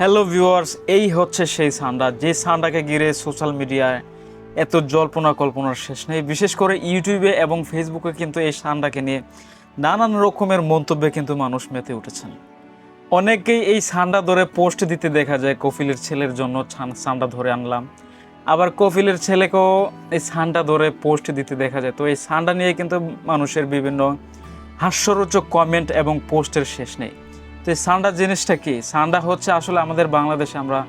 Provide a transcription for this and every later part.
Hello viewers এই হচ্ছে সেই সান্ডা। যে সান্ডাকে ঘিরে সোশ্যাল মিডিয়ায় এত জল্পনা কল্পনার শেষ নেই। বিশেষ করে ইউটিউবে এবং ফেসবুকে কিন্তু এই সান্ডাকে নিয়ে নানান রকমের মন্তব্যে কিন্তু মানুষ মেতে উঠেছেন। অনেকেই এই সান্ডা ধরে পোস্ট দিতে দেখা যায়, কফিলের ছেলের জন্য সান্ডা ধরে আনলাম। আবার কফিলের ছেলেকেও এই সান্ডা ধরে পোস্ট দিতে দেখা যায়। তো এই সান্ডা নিয়ে কিন্তু মানুষের বিভিন্ন হাস্যরোচক কমেন্ট এবং পোস্টের শেষ নেই। তো এই সান্ডা জিনিসটা কি? সান্ডা হচ্ছে আসলে আমাদের বাংলাদেশে আমরা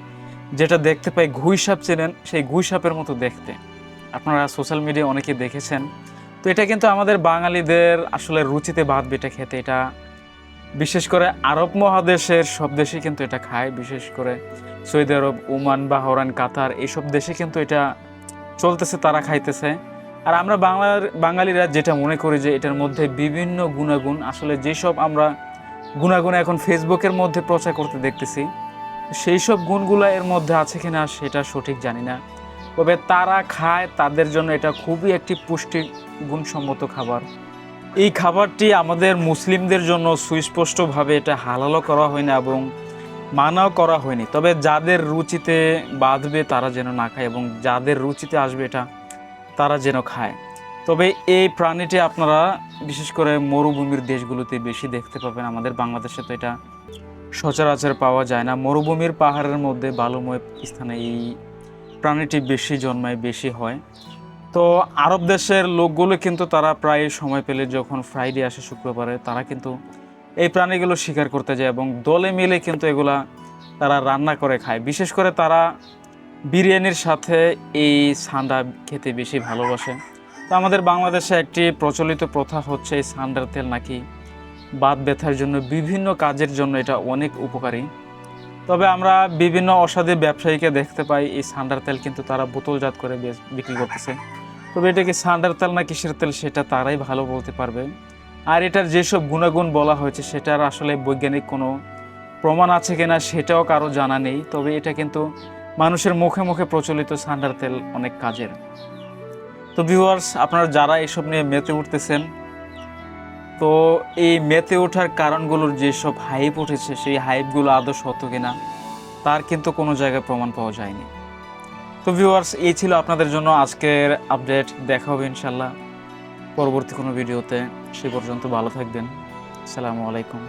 যেটা দেখতে পাই ঘুই সাপ চেনেন, সেই ঘুই সাপের মতো দেখতে। আপনারা সোশ্যাল মিডিয়া অনেকে দেখেছেন। তো এটা কিন্তু আমাদের বাঙালিদের আসলে রুচিতে বাদ বেটে খেতে। এটা বিশেষ করে আরব মহাদেশের সব দেশে কিন্তু এটা খায়। বিশেষ করে সৌদি আরব, ওমান বাহরান কাতার এইসব দেশে কিন্তু এটা চলতেছে, তারা খাইতেছে। আর আমরা বাংলার, বাঙালিরা যেটা মনে করি যে এটার মধ্যে বিভিন্ন গুণাগুণ, আসলে যেসব আমরা গুণাগুণ এখন ফেসবুকের মধ্যে প্রচার করতে দেখতেছি। সেই সব গুণগুলো এর মধ্যে আছে কি না সেটা সঠিক জানি না। তবে তারা খায়, তাদের জন্য এটা খুবই একটি পুষ্টি গুণসম্মত খাবার। এই খাবারটি আমাদের মুসলিমদের জন্য সুস্পষ্টভাবে এটা হালালও করা হয় না এবং মানাও করা হয়নি। তবে যাদের রুচিতে বাঁধবে তারা যেন না খায় এবং যাদের রুচিতে আসবে এটা তারা যেন খায়। তবে এই প্রাণীটি আপনারা বিশেষ করে মরুভূমির দেশগুলোতে বেশি দেখতে পাবেন। আমাদের বাংলাদেশে তো এটা সচরাচর পাওয়া যায় না। মরুভূমির পাহাড়ের মধ্যে বালুময় স্থানে এই প্রাণীটি বেশি জন্মায়, বেশি হয়। তো আরব দেশের লোকগুলো কিন্তু তারা প্রায় সময় পেলে যখন ফ্রাইডে আসে শুক্রবারে, তারা কিন্তু এই প্রাণীগুলো শিকার করতে যায় এবং দলে মিলে কিন্তু এগুলা তারা রান্না করে খায়। বিশেষ করে তারা বিরিয়ানির সাথে এই সান্ডা খেতে বেশি ভালোবাসে। তো আমাদের বাংলাদেশে একটি প্রচলিত প্রথা হচ্ছে এই সান্ডার তেল নাকি বাত ব্যথার জন্য বিভিন্ন কাজের জন্য এটা অনেক উপকারী। তবে আমরা বিভিন্ন অসাধু ব্যবসায়ীকে দেখতে পাই এই সান্ডার তেল কিন্তু তারা বোতলজাত করে বিক্রি করতেছে। তবে এটা কি সান্ডার তেল না কিসের তেল সেটা তারাই ভালো বলতে পারবে। আর এটার যেসব গুণাগুণ বলা হয়েছে সেটার আসলে বৈজ্ঞানিক কোনো প্রমাণ আছে কিনা সেটাও কারও জানা নেই। তবে এটা কিন্তু মানুষের মুখে মুখে প্রচলিত সান্ডার তেল অনেক কাজের। তো ভিউয়ার্স আপনারা যারা এসব নিয়ে মেতে উঠতেছেন, তো এই মেতে ওঠার কারণগুলোর যেসব হাইপ উঠেছে, সেই হাইপগুলো আদৌ সত্য কিনা, তার কিন্তু কোনো জায়গায় প্রমাণ পাওয়া যায়নি। তো ভিউয়ার্স এই ছিল আপনাদের জন্য আজকের আপডেট দেখা হবে ইনশাল্লাহ পরবর্তী কোনো ভিডিওতে সে পর্যন্ত ভালো থাকবেন। আসসালামু আলাইকুম।